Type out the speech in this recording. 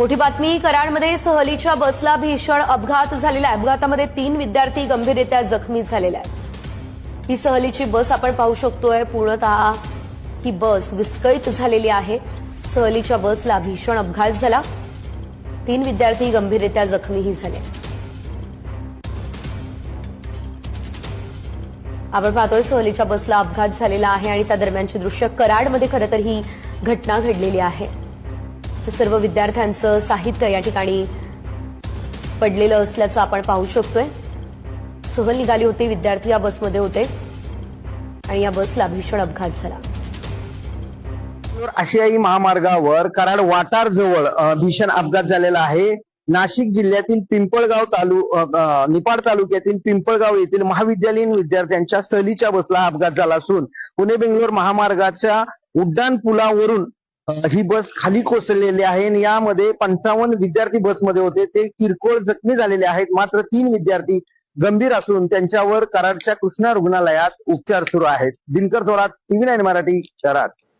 मोठी बातमी कराडमध्ये सहलीच्या बसला भीषण अपघात झालेला आहे. अपघातामध्ये तीन विद्यार्थी गंभीररित्या जखमी झालेल्या आहेत. ही सहलीची बस आपण पाहू शकतोय. पूर्णतः ही बस विस्कळीत झालेली आहे. सहलीच्या बसला भीषण अपघात झाला. तीन विद्यार्थी गंभीररित्या जखमीही झाले. आपण पाहतोय सहलीच्या बसला अपघात झालेला आहे आणि त्या दरम्यानची दृश्य कराडमध्ये खरं तर ही घटना घडलेली आहे. तर सर्व विद्यार्थ्यांचं साहित्य या ठिकाणी पडलेलं असल्याचं आपण पाहू शकतोय. सहल निघाली होती विद्यार्थी या बसमध्ये होते. आणि या बसला भीषण अपघात झाला. आशियाई महामार्गावर कराड वाटार जवळ भीषण अपघात झालेला आहे. नाशिक जिल्ह्यातील पिंपळगाव तालु निपाड तालुक्यातील पिंपळगाव येथील महाविद्यालयीन विद्यार्थ्यांच्या सहलीच्या बसला अपघात झाला असून पुणे बेंगलोर महामार्गाच्या उड्डाण पुलावरून ही बस खाली कोसळलेली आहे आणि यामध्ये पंचावन्न विद्यार्थी बसमध्ये होते. ते किरकोळ जखमी झालेले आहेत. मात्र तीन विद्यार्थी गंभीर असून त्यांच्यावर कराडच्या कृष्णा रुग्णालयात उपचार सुरू आहेत. Dinkar Thorat TV nine Marathi Karad.